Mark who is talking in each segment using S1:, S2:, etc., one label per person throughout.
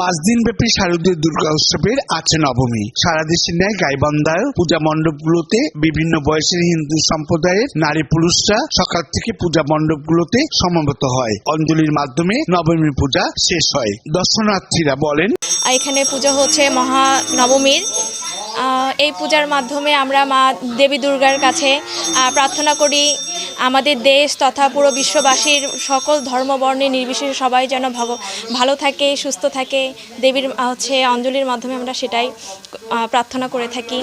S1: পাঁচ দিন ব্যাপী শারদীয় দুর্গা উৎসবের আছে নবমী সারা দেশের ন্যায় গাইবান্ধায় পূজা মণ্ডপগুলোতে বিভিন্ন বয়সের হিন্দু সম্প্রদায়ের নারী পুরুষরা সকাল থেকে পূজা মণ্ডপগুলোতে সমবেত হয়। অঞ্জলির মাধ্যমে নবমী পূজা শেষ হয়। দর্শনার্থীরা বলেন
S2: এখানে পূজা হচ্ছে মহা নবমীর এই পূজার মাধ্যমে আমরা মা দেবী দুর্গার কাছে প্রার্থনা করি আমাদের দেশ তথা পুরো বিশ্ববাসীর সকল ধর্মবর্ণে নির্বিশেষে সবাই যেন ভগ ভালো থাকে সুস্থ থাকে। দেবীর হচ্ছে অঞ্জলির মাধ্যমে আমরা সেটাই প্রার্থনা করে থাকি।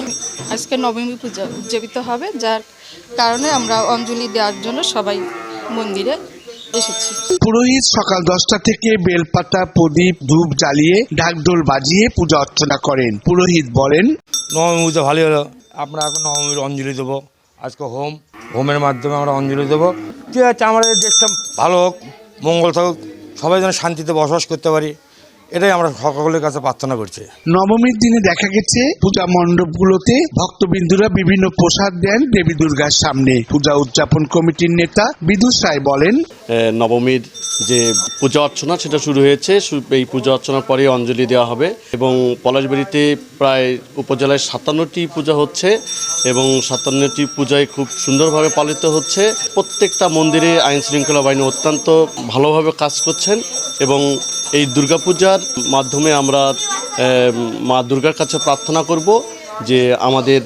S3: আজকে নবমী পূজা উদযাপিত হবে যার কারণে আমরা অঞ্জলি দেওয়ার জন্য সবাই মন্দিরে এসেছি।
S1: পুরোহিত সকাল দশটা থেকে বেলপাতা প্রদীপ ধূপ জ্বালিয়ে ঢাকঢোল বাজিয়ে পূজা অর্চনা করেন। পুরোহিত বলেন
S4: নবমী পুজো ভালোই হলো। আমরা এখন নবমীর অঞ্জলি দেবো। আজকে হোম, হোমের মাধ্যমে আমরা অঞ্জলি দেবো। ঠিক আছে, আমাদের দেশটা ভালো হোক, মঙ্গল থাকুক, সবাই যেন শান্তিতে বসবাস করতে পারি। এটাই আমরা সকলের কাছে প্রার্থনা করছি।
S1: নবমীর দিনে দেখা গেছে পূজা মণ্ডপগুলোতে ভক্তবিন্দুরা বিভিন্ন প্রসাদ দেন দেবী দুর্গার সামনে। পূজা উদযাপন কমিটির নেতা বিদুষ রায় বলেন
S5: নবমীর যে পূজা অর্চনা সেটা শুরু হয়েছে। এই পূজা অর্চনার পরে অঞ্জলি দেওয়া হবে এবং পলাশবাড়িতে প্রায় উপজেলায় সাতান্নটি পূজা হচ্ছে এবং সাতান্নটি পূজায় খুব সুন্দরভাবে পালিত হচ্ছে। প্রত্যেকটা মন্দিরে আইন শৃঙ্খলা বাহিনী অত্যন্ত ভালোভাবে কাজ করছেন এবং এই দুর্গাপূজার মাধ্যমে আমরা মা দুর্গার কাছে প্রার্থনা করব যে আমাদের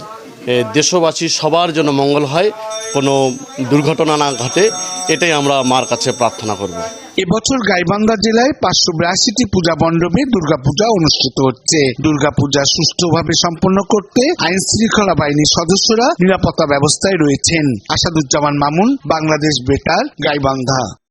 S5: দেশবাসী সবার জন্য মঙ্গল হয়, কোনো দুর্ঘটনা না ঘটে, এটাই আমরা মার কাছে প্রার্থনা করব।
S1: এবছর গাইবান্ধা জেলায় পাঁচশো বিরাশিটি পূজা মণ্ডপে দুর্গাপূজা অনুষ্ঠিত হচ্ছে। দুর্গাপূজা সুষ্ঠুভাবে সম্পন্ন করতে আইন শৃঙ্খলা বাহিনীর সদস্যরা নিরাপত্তা ব্যবস্থায় রয়েছেন। আসাদুজ্জামান মামুন, বাংলাদেশ বেতার, গাইবান্ধা।